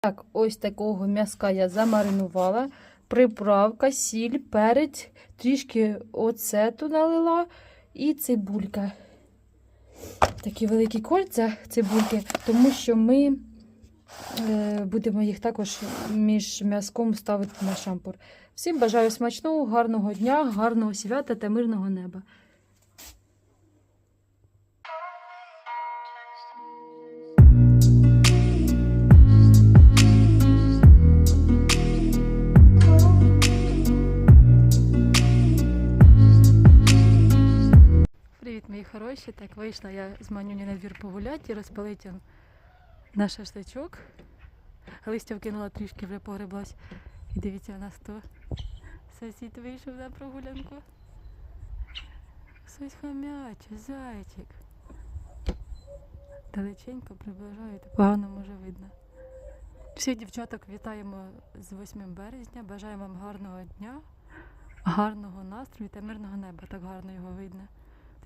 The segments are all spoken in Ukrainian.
Так, ось такого м'яска я замаринувала. Приправка, сіль, перець, трішки оцету налила і цибулька. Такі великі кольця цибульки, тому що ми е, будемо їх також між м'язком ставити на шампур. Всім бажаю смачного, гарного дня, гарного свята та мирного неба. Хороші. Так вийшла я з манюні на двір погуляти і розпалити наш шашличок. Листя вкинула трішки, вже погреблась. І дивіться, у нас то сусід вийшов на прогулянку. Щось хомяче, зайчик. Далеченько приближаю, так погано може видно. Всіх дівчаток вітаємо з 8 березня. Бажаємо вам гарного дня, гарного настрою та мирного неба. Так гарно його видно.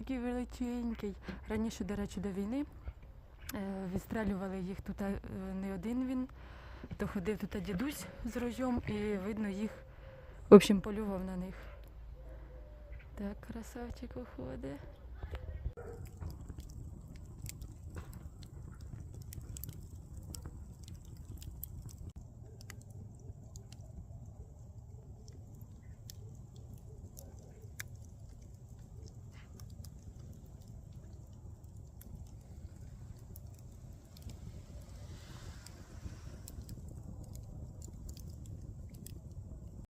Такий величенький. Раніше, до речі, до війни е, відстрелювали їх тут е, не один він, то ходив тут дідусь з рожом і видно їх, в общем, полював на них. Так, красавчик уходить.